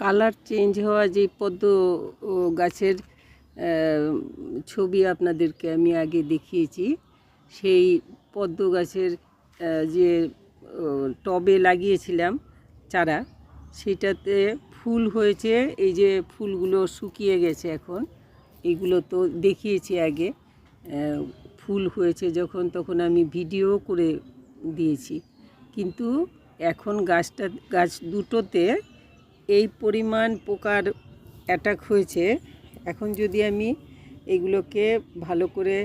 Colour change হওয়া যে পদ্ম গাছের ছবি আপনাদেরকে আমি আগে দেখিয়েছি, সেই পদ্ম গাছের যে টবে লাগিয়েছিলাম চারা, সেটাতে ফুল হয়েছে, এই যে ফুলগুলো শুকিয়ে গেছে এখন, এগুলো তো দেখিয়েছি আগে ফুল হয়েছে যখন তখন আমি ভিডিও করে দিয়েছি, কিন্তু এখন গাছটা, গাছ দুটোতে এই পরিমাণ পোকার অ্যাটাক হয়েছে, এখন যদি আমি এগুলোকে ভালো করে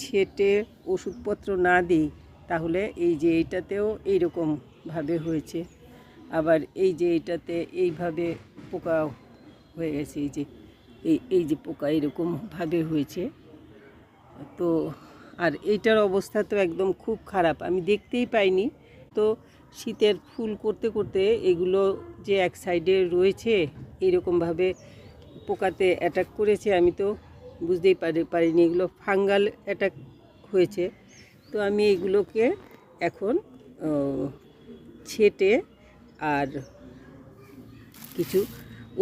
ছেটে ওষুধপত্র না দিই, তাহলে এই যে এইটাতেও এইরকমভাবে হয়েছে। আবার এই যে এইটাতে এইভাবে পোকা হয়ে গেছে, এই যে, এই এই যে পোকা এরকমভাবে হয়েছে। তো, আর এইটার অবস্থা তো একদম খুব খারাপ, আমি দেখতেই পাইনি। তো শীতের ফুল করতে করতে এগুলো যে এক সাইডে রয়েছে, এরকমভাবে পোকাতে অ্যাটাক করেছে, আমি তো বুঝতেই পারি পারিনি এগুলো ফাঙ্গাল অ্যাটাক হয়েছে। তো আমি এগুলোকে এখন ছেটে আর কিছু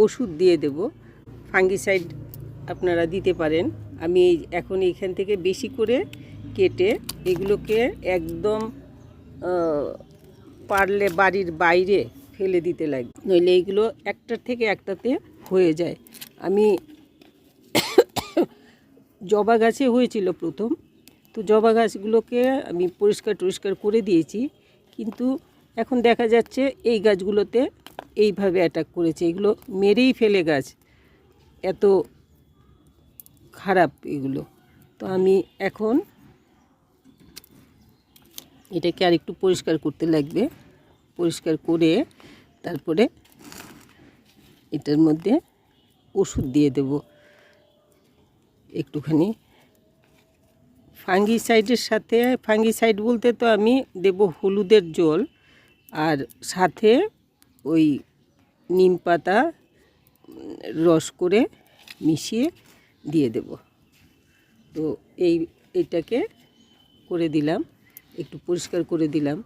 ওষুধ দিয়ে দেব। ফাঙ্গিসাইড আপনারা দিতে পারেন। আমি এখন এইখান থেকে বেশি করে কেটে এগুলোকে একদম পারলে বাড়ির বাইরে ফেলে দিতে লাগবে নইলে এইগুলো একটার থেকে একটাতে হয়ে যায়। আমি জবা গাছে হয়েছিল প্রথম। তো জবা গাছগুলোকে আমি পরিষ্কার টরিষ্কার করে দিয়েছি। কিন্তু এখন দেখা যাচ্ছে এই গাছগুলোতে এইভাবে অ্যাটাক করেছে। এগুলো মেরেই ফেলে গাছ। এত খারাপ এগুলো। তো আমি এখন এটাকে আর একটু পরিষ্কার করতে লাগবে। পরিষ্কার করে তারপরে এটার মধ্যে ওষুধ দিয়ে দেব। একটুখানি ফাঙ্গিসাইডের সাথে, ফাঙ্গিসাইড বলতে তো আমি দেব হলুদের জল আর সাথে ওই নিম পাতা রস করে মিশিয়ে দিয়ে দেব। তো এই, এটাকে করে দিলাম। একটু পরিষ্কার করে দিলাম।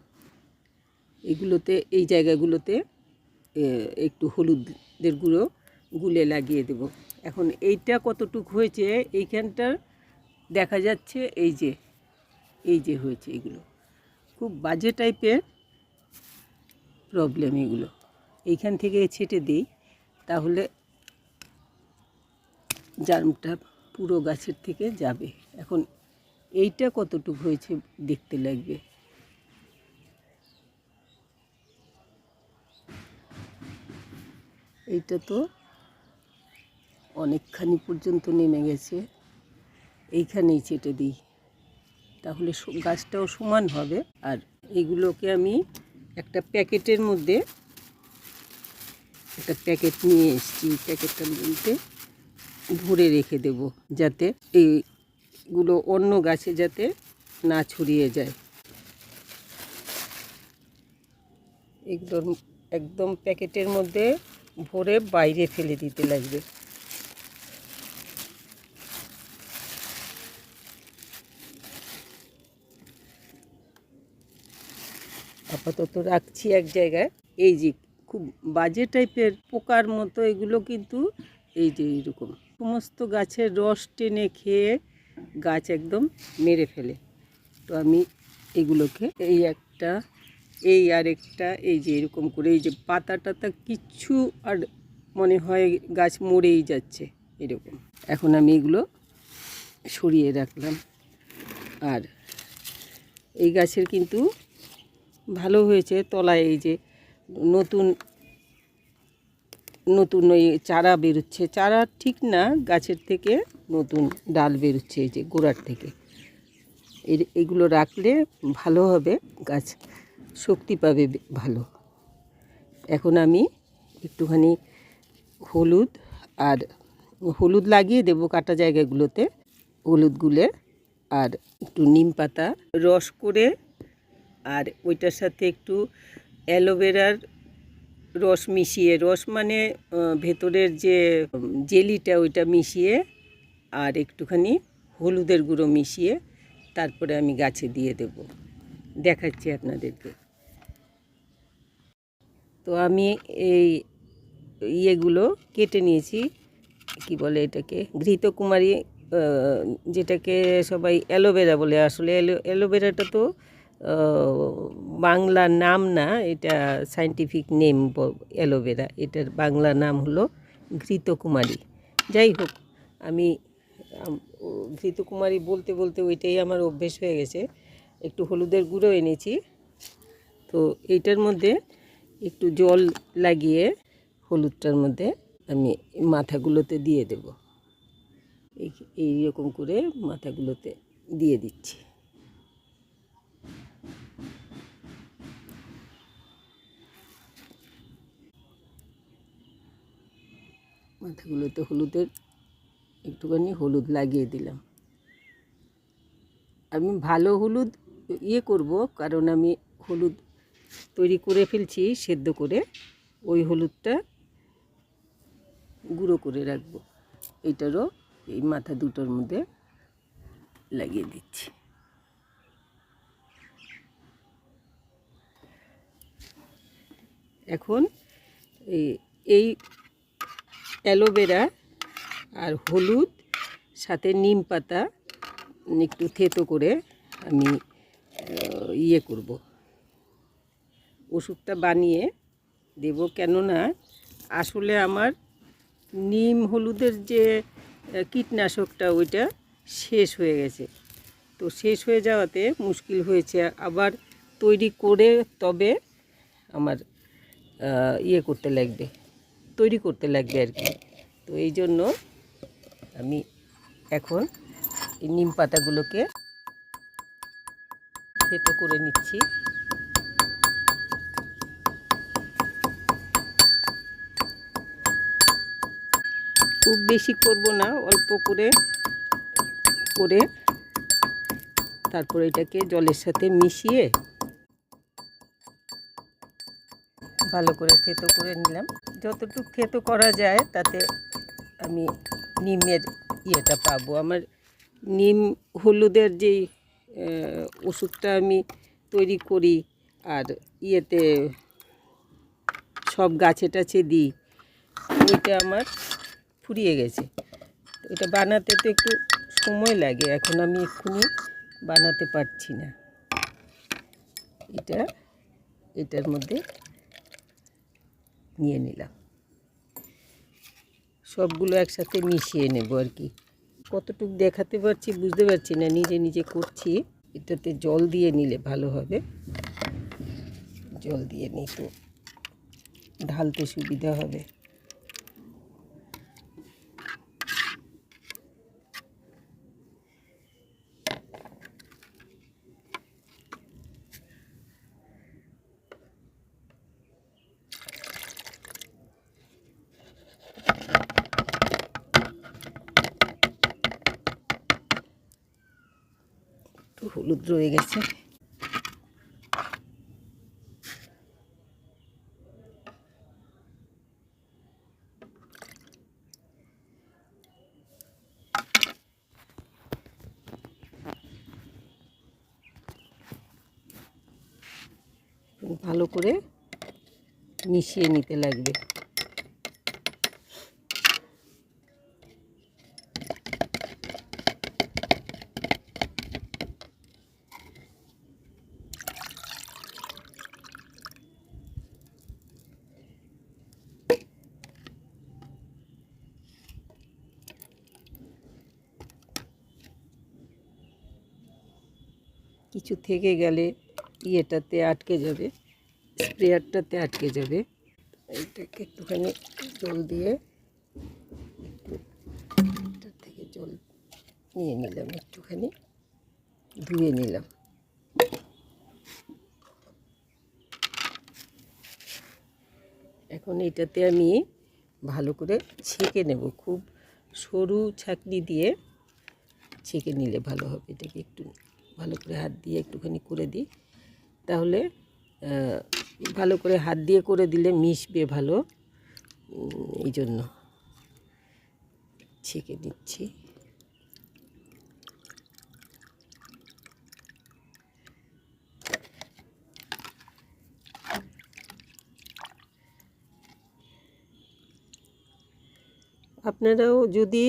এগুলোতে, এই জায়গাগুলোতে একটু হলুদের গুঁড়ো গুলে লাগিয়ে দেব। এখন এইটা কতটুক হয়েছে, এইখানটার দেখা যাচ্ছে এই যে এই যে হয়েছে এগুলো। খুব বাজে টাইপের প্রবলেম এগুলো। এইখান থেকে ছেটে দিই, তাহলে জার্মটা পুরো গাছের থেকে যাবে। এখন এইটা কতটুক হয়েছে দেখতে লাগবে। এইটা তো অনেকখানি পর্যন্ত নেমে গেছে। এইখানেই চেটে দিই। তাহলে গাছটাও সমান হবে। আর এগুলোকে আমি একটা প্যাকেটের মধ্যে একটা প্যাকেট নিয়ে এসেছি। প্যাকেটটার মধ্যে ভরে রেখে দেব যাতে এইগুলো অন্য গাছে যাতে না ছড়িয়ে যায়। এগুলোর একদম প্যাকেটের মধ্যে ভরে বাইরে ফেলে দিতে লাগবে। আপাতত রাখছি এক জায়গায়। এই যে খুব বাজে টাইপের পোকার মতো এগুলো কিন্তু এই যে এইরকম। সমস্ত গাছের রস টেনে খেয়ে গাছ একদম মেরে ফেলে। তো আমি এগুলোকে এই একটা, এই আরেকটা এই যে এরকম করে, এই যে পাতা টাতা কিচ্ছু আর মনে হয় গাছ মরেই যাচ্ছে এরকম। এখন আমি এগুলো সরিয়ে রাখলাম। আর এই গাছের কিন্তু ভালো হয়েছে, তলায় এই যে নতুন নতুন ওই চারা বেরোচ্ছে। চারা ঠিক না, গাছের থেকে নতুন ডাল বেরোচ্ছে এই যে গোড়ার থেকে। এর, এগুলো রাখলে ভালো হবে, গাছ শক্তি পাবে ভালো। এখন আমি একটুখানি হলুদ আর হলুদ লাগিয়ে দেবো কাটা জায়গাগুলোতে। হলুদ গুলে আর একটু নিম পাতা রস করে আর ওইটার সাথে একটু অ্যালোভেরার রস মিশিয়ে, রস মানে ভেতরের যে জেলিটা ওইটা মিশিয়ে আর একটুখানি হলুদের গুঁড়ো মিশিয়ে তারপরে আমি গাছে দিয়ে দেব। দেখাচ্ছি আপনাদেরকে। তো আমি এই ইয়েগুলো কেটে নিয়েছি, কি বলে এটাকে, ঘৃতকুমারী যেটাকে সবাই অ্যালোভেরা বলে। আসলে অ্যালো- অ্যালোভেরাটা তো বাংলা নাম না, এটা সাইন্টিফিক নেম অ্যালোভেরা, এটার বাংলা নাম হলো ঘৃতকুমারী। যাই হোক, আমি ঘৃতকুমারী বলতে বলতে ওইটাই আমার অভ্যেস হয়ে গেছে। একটু হলুদের গুঁড়ো এনেছি। তো এইটার মধ্যে একটু জল লাগিয়ে হলুদটার মধ্যে আমি মাথাগুলোতে দিয়ে দেব। এই এইরকম করে মাথাগুলোতে দিয়ে দিচ্ছি। মাথাগুলোতে হলুদের একটুখানি হলুদ লাগিয়ে দিলাম। আমি ভালো হলুদ ইয়ে করব কারণ আমি হলুদ তৈরি করে ফেলছি, সেদ্ধ করে ওই হলুদটা গুঁড়ো করে রাখব। এইটারও এই মাথা দুটোর মধ্যে লাগিয়ে দিচ্ছি। এখন এই অ্যালোভেরা আর হলুদ, সাথে নিম পাতা, একটু থেতো করে আমি ইয়ে করব। ওষুধটা বানিয়ে দেব কেননা আসলে আমার নিম হলুদের যে কীটনাশকটা ওইটা শেষ হয়ে গেছে। তো শেষ হয়ে যাওয়াতে মুশকিল হয়েছে। আবার তৈরি করে তবে আমার ইয়ে করতে লাগবে। তৈরি করতে লাগবে আর কি। তো এই জন্য আমি এখন এই নিম পাতাগুলোকে থেতো করে নিচ্ছি। খুব বেশি করব না, অল্প করে করে তারপর এটাকে জলের সাথে মিশিয়ে ভালো করে থেতো করে নিলাম। যতটুকু থেতো করা যায়, তাতে আমি নিমের ইয়েটা পাবো। আমার নিম হলুদের যেই ওষুধটা আমি তৈরি করি আর ইয়েতে সব গাছে টাছে দিই, ওইটা আমার ফুরিয়ে গেছে। এটা বানাতে তো একটু সময় লাগে, এখন আমি এক্ষুনি বানাতে পারছি না। এটা, এটার মধ্যে নিয়ে নিলাম। সবগুলো একসাথে মিশিয়ে নেব আর কি। কতটুকু দেখাতে পারছি বুঝতে পারছি না, নিজে নিজে করছি। এটাতে জল দিয়ে নিলে ভালো হবে। জল দিয়ে নিই তো ঢালতে সুবিধা হবে। হলুদ রয়ে গেছে। ভালো করে মিশিয়ে নিতে লাগবে কিছু থেকে গেলে ইয়েটাতে আটকে যাবে, স্প্রেয়ারটাতে আটকে যাবে। এটাকে একটুখানি জল দিয়ে একটু এটার থেকে জল নিয়ে নিলাম, একটুখানি ধুয়ে নিলাম। এখন এটাতে আমি ভালো করে ছেঁকে নেব, খুব সরু ছাঁকনি দিয়ে ছেঁকে নিলে ভালো হবে, এটাকে একটু ভালো করে হাত দিয়ে একটুখানি করে দিই। তাহলে ভালো করে হাত দিয়ে করে দিলে মিশবে ভালো। এই জন্য ছেঁকে দিচ্ছি। আপনারাও যদি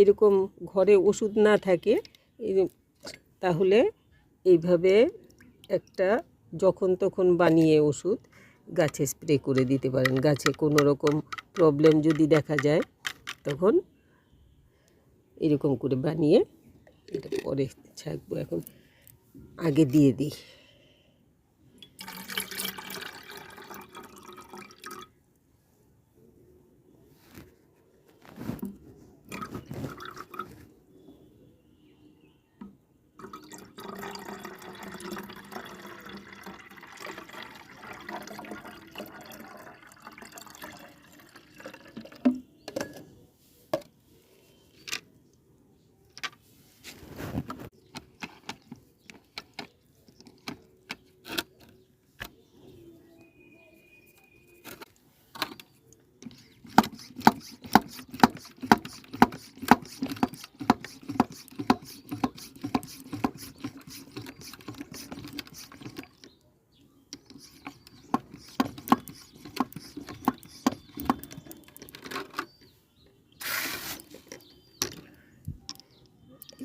এরকম ঘরে ওষুধ না থাকে তাহলে এইভাবে একটা যখন তখন বানিয়ে ওষুধ গাছে স্প্রে করে দিতে পারেন। গাছে কোনো রকম প্রবলেম যদি দেখা যায়, তখন এরকম করে বানিয়ে এটা পরে ছাকবো। এখন আগে দিয়ে দিই।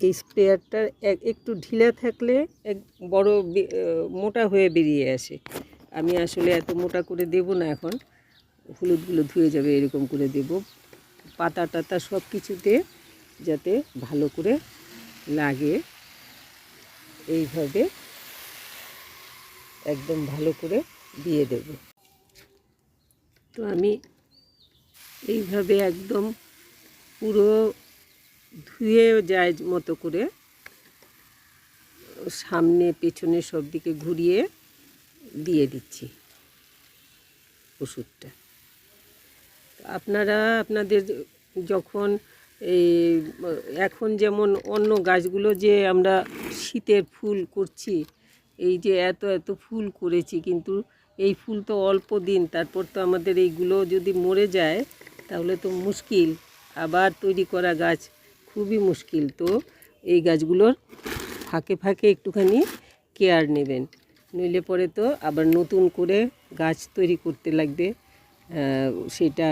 এই স্প্রেয়ারটার এক, একটু ঢিলা থাকলে এক বড় মোটা হয়ে বেরিয়ে আসে। আমি আসলে এত মোটা করে দেব না এখন। হলুদগুলো ধুয়ে যাবে, এরকম করে দেব। পাতা টাতা সব কিছুতে যাতে ভালো করে লাগে। এইভাবে একদম ভালো করে দিয়ে দেব। তো আমি এইভাবে একদম পুরো ধুয়ে যায় মতো করে সামনে, পেছনে সব দিকে ঘুরিয়ে দিয়ে দিচ্ছি ওষুধটা। আপনারা, আপনাদের যখন এই, এখন যেমন অন্য গাছগুলো যে আমরা শীতের ফুল করছি, এই যে এত এত ফুল করেছি কিন্তু এই ফুল তো অল্প দিন, তারপর তো আমাদের এইগুলো যদি মরে যায় তাহলে তো মুশকিল। আবার তৈরি করা গাছ খুবই মুশকিল। তো এই গাছগুলোর ফাঁকে ফাঁকে একটুখানি কেয়ার নেবেন। নইলে পরে তো আবার নতুন করে গাছ তৈরি করতে লাগবে সেটা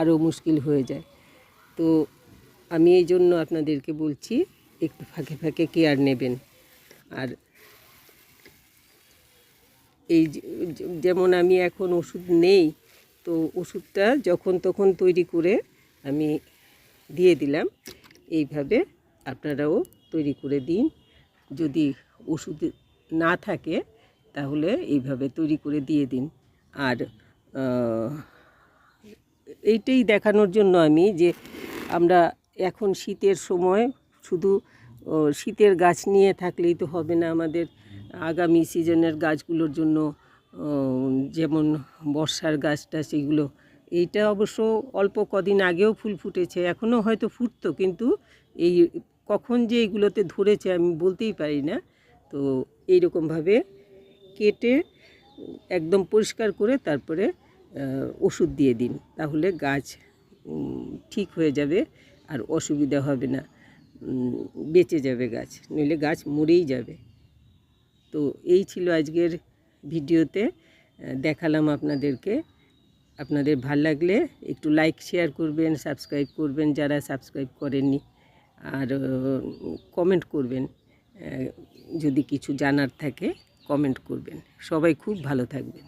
আরও মুশকিল হয়ে যায়। তো আমি এই জন্য আপনাদেরকে বলছি, একটু ফাঁকে ফাঁকে কেয়ার নেবেন। আর এই যেমন আমি এখন ওষুধ নেই, তো ওষুধটা যখন তখন তৈরি করে আমি দিয়ে দিলাম। এইভাবে আপনারাও তৈরি করে দিন। যদি ওষুধ না থাকে, তাহলে এইভাবে তৈরি করে দিয়ে দিন। আর এইটাই দেখানোর জন্য আমি যে আমরা এখন শীতের সময় শুধু শীতের গাছ নিয়ে থাকলেই তো হবে না আমাদের আগামী সিজনের গাছগুলোর জন্য যেমন বর্ষার গাছটা সেগুলো এইটা অবশ্য অল্প কদিন আগেও ফুল ফুটেছে এখনও হয়তো ফুটতো, কিন্তু এই কখন যে এইগুলোতে ধরেছে আমি বলতেই পারি না। তো এইরকমভাবে কেটে একদম পরিষ্কার করে তারপরে ওষুধ দিয়ে দিন, তাহলে গাছ ঠিক হয়ে যাবে আর অসুবিধা হবে না বেঁচে যাবে গাছ, নইলে গাছ মরেই যাবে। তো এই ছিল আজকের ভিডিওতে দেখালাম আপনাদেরকে। আপনাদের ভালো লাগলে একটু লাইক শেয়ার করবেন সাবস্ক্রাইব করবেন, যারা সাবস্ক্রাইব করেননি, আর কমেন্ট করবেন যদি কিছু জানার থাকে কমেন্ট করবেন। সবাই খুব ভালো থাকবেন।